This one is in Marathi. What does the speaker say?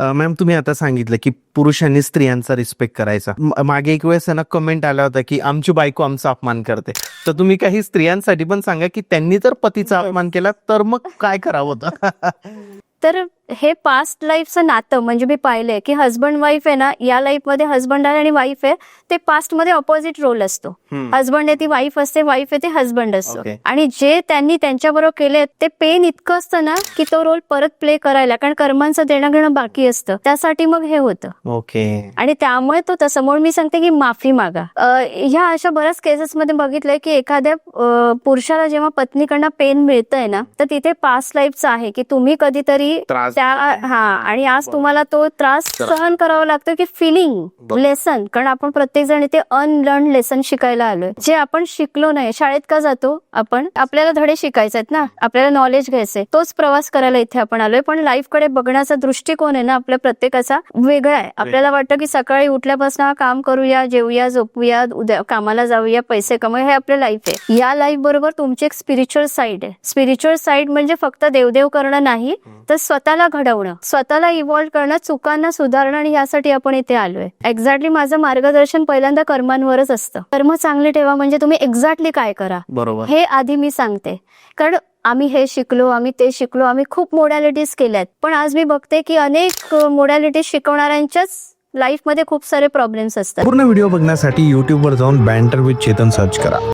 मॅम तुम्ही आता सांगितलं की पुरुषांनी स्त्रियांचा रिस्पेक्ट करायचा. मागे एक वेळेस आहे ना कमेंट आला होता की आमची बायको आमचा अपमान करते. तर तुम्ही काही स्त्रियांसाठी पण सांगा की त्यांनी जर पतीचा अपमान केला तर मग काय करावं होतं? तर हे पास्ट लाईफचं नातं म्हणजे मी पाहिलंय की हस्बंड वाईफ आहे ना या लाईफमध्ये हस्बंड आहे आणि वाईफ आहे ते पास्टमध्ये ऑपोजिट रोल असतो. हस्बंड आहे ती वाईफ असते वाईफ आहे ते हस्बंड असतो. आणि जे त्यांनी त्यांच्याबरोबर केले ते पेन इतकं असतं ना की तो रोल परत प्ले करायला कारण कर्मांचं देणं घेणं बाकी असतं. त्यासाठी मग हे होतं. ओके आणि त्यामुळे तो तसं म्हणून मी सांगते की माफी मागा. ह्या अशा बऱ्याच केसेस मध्ये बघितलंय की एखाद्या पुरुषाला जेव्हा पत्नीकडनं पेन मिळतंय ना तर तिथे पास्ट लाईफचं आहे की तुम्ही कधीतरी त्रास त्या हा आणि आज तुम्हाला तो त्रास सहन करावा लागतो की फिलिंग. लेसन कारण आपण प्रत्येक जण इथे अनलर्न लेसन शिकायला आलोय. जे आपण शिकलो नाही शाळेत का जातो आपण? आपल्याला धडे शिकायचे आहेत ना? आपल्याला नॉलेज घ्यायचंय. तोच प्रवास करायला इथे आपण आलोय. पण लाईफकडे बघण्याचा दृष्टिकोन आहे ना आपल्या प्रत्येकाचा वेगळा आहे. आपल्याला वाटतं की सकाळी उठल्यापासून हा काम करूया जेवूया झोपूया उद्या कामाला जाऊया पैसे कमवूया हे आपलं लाईफ आहे. या लाईफ बरोबर तुमची एक स्पिरिच्युअल साईड आहे. स्पिरिच्युअल साईड म्हणजे फक्त देवदेव करणं नाही तर स्वतःला घडवणं स्वतःला इव्हॉल्व्ह करणं चुकांना सुधारणं आणि यासाठी आपण इथे आलोय. एक्झॅक्टली माझं मार्गदर्शन पहिल्यांदा कर्मांवरच असतं. कर्म चांगले ठेवा म्हणजे तुम्ही एक्झॅक्टली काय करा? बरोबर. हे आधी मी सांगते. कारण आम्ही हे शिकलो आम्ही ते शिकलो आम्ही खूप मोडॅलिटीज केल्यात. पण आज मी बघते की अनेक मोडॅलिटीज शिकवणाऱ्यांच्याच लाईफमध्ये खूप सारे प्रॉब्लेम्स असतात. पूर्ण व्हिडिओ बघण्यासाठी यूट्यूबवर जाऊन बँटर विथ चेतन सर्च करा.